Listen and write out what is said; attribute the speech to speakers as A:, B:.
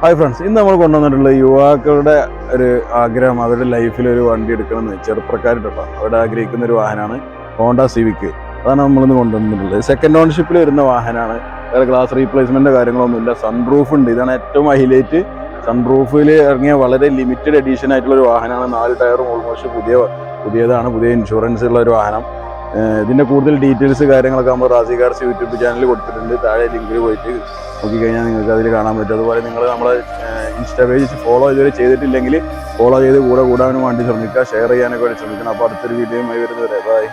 A: Hi friends ഇന്ന് നമ്മൾ കൊണ്ടുവന്നിട്ടുള്ള യുവാക്കളുടെ ഒരു ആഗ്രഹം അവരുടെ ലൈഫിൽ ഒരു വണ്ടി എടുക്കണമെന്ന് ചെറുപ്പക്കാരുണ്ടല്ലോ അവരുടെ ആഗ്രഹിക്കുന്ന ഒരു വാഹനമാണ് ഹോണ്ട സിവിക്ക് അതാണ് നമ്മളിന്ന് കൊണ്ടുവന്നിട്ടുള്ളത്. സെക്കൻഡ് ഓൺഷിപ്പിൽ വരുന്ന വാഹനമാണ്. വേറെ ഗ്ലാസ് റീപ്ലേസ്മെന്റ് കാര്യങ്ങളൊന്നുമില്ല. സൺറൂഫ് ഉണ്ട്. ഇതാണ് ഏറ്റവും ഹൈലൈറ്റ് സൺറൂഫിൽ ഇറങ്ങിയ വളരെ ലിമിറ്റഡ് എഡീഷൻ ആയിട്ടുള്ള ഒരു വാഹനമാണ്. നാല് ടയറും ഓൾമോസ്റ്റ് പുതിയ പുതിയതാണ്. പുതിയ ഇൻഷുറൻസ് ഉള്ള ഒരു വാഹനം. ഇതിന്റെ കൂടുതൽ ഡീറ്റെയിൽസ് കാര്യങ്ങളൊക്കെ നമ്മൾ റാസി കാർസ് യൂട്യൂബ് ചാനലിൽ കൊടുത്തിട്ടുണ്ട്. താഴെ ലിങ്കിൽ പോയിട്ട് നോക്കിക്കഴിഞ്ഞാൽ നിങ്ങൾക്ക് അതിൽ കാണാൻ പറ്റും. അതുപോലെ നിങ്ങൾ നമ്മളെ ഇൻസ്റ്റാ പേജ് ഫോളോ ഇതുവരെ ചെയ്തിട്ടില്ലെങ്കിൽ ഫോളോ ചെയ്ത് കൂടെ കൂടാനും വേണ്ടി ശ്രമിക്കുക ഷെയർ ചെയ്യാനൊക്കെ വേണ്ടി ശ്രമിക്കണം. അപ്പോൾ അടുത്തൊരു വീഡിയോയുമായി വരുന്നവരെ ബൈ